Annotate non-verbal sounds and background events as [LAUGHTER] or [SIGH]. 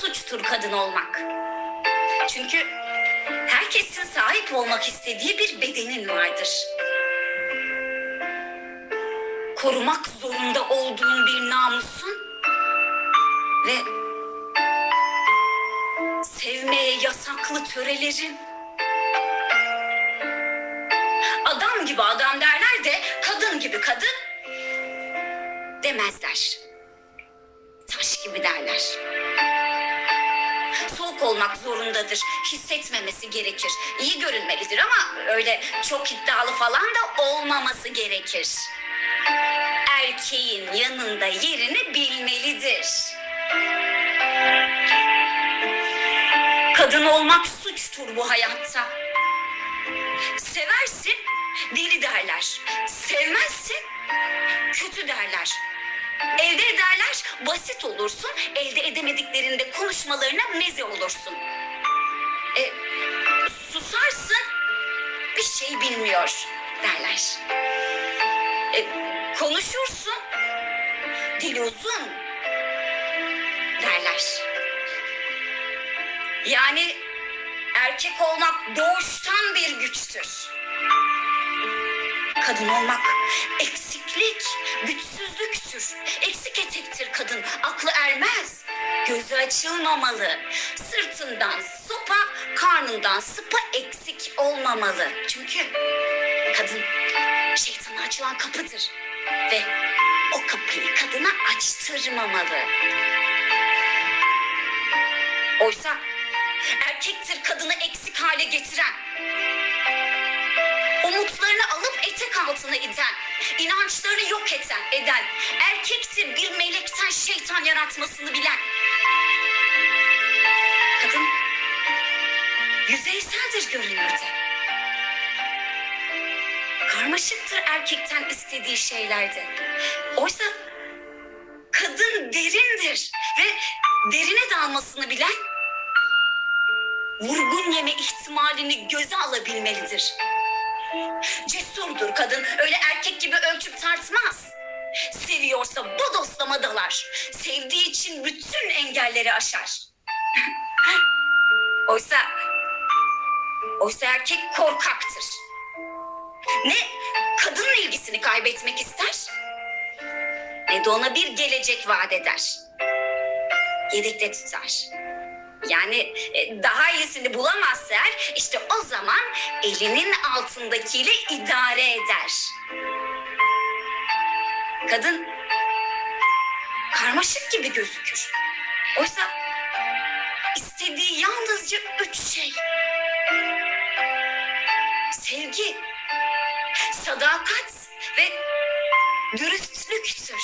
suçtur kadın olmak. Çünkü herkesin sahip olmak istediği bir bedenin vardır. Korumak zorunda olduğun bir namusun ve sevmeye yasaklı törelerin. Adam gibi adam derler de kadın gibi kadın demezler. Taş gibi derler. Soğuk olmak zorundadır. Hissetmemesi gerekir. İyi görünmelidir ama öyle çok iddialı falan da olmaması gerekir. Erkeğin yanında yerini bilmelidir. Kadın olmak suçtur bu hayatta. Seversin deli derler. Sevmezsin kötü derler. Elde ederler basit olursun. Elde edemediklerinde konuşmalarına meze olursun. E, susarsın bir şey bilmiyor derler. E, konuşursun dili uzun derler. Yani erkek olmak doğuştan bir güçtür. Kadın olmak eksiklik, güçsüzlüktür. Eksik etektir kadın, aklı ermez. Gözü açılmamalı. Sırtından sopa, karnından sıpa eksik olmamalı. Çünkü kadın şeytana açılan kapıdır. Ve o kapıyı kadına açtırmamalı. Oysa erkektir kadını eksik hale getiren. Umutlarını alıp etek altına iten, inançlarını yok eden, eden, erkektir bir melekten şeytan yaratmasını bilen. Kadın yüzeyseldir görünürde. Karmaşıktır erkekten istediği şeylerde. Oysa kadın derindir ve derine dalmasını bilen vurgun yeme ihtimalini göze alabilmelidir. Cesurdur kadın. Öyle erkek gibi ölçüp tartmaz. Seviyorsa bodoslama dalar. Sevdiği için bütün engelleri aşar. [LAUGHS] oysa oysa erkek korkaktır. Ne kadının ilgisini kaybetmek ister ne de ona bir gelecek vaat eder. Yedekte tutar. Yani e, daha iyisini bulamazsa eğer işte o zaman elinin altındakiyle idare eder. Kadın karmaşık gibi gözükür. Oysa istediği yalnızca üç şey. Sevgi, sadakat ve dürüstlüktür.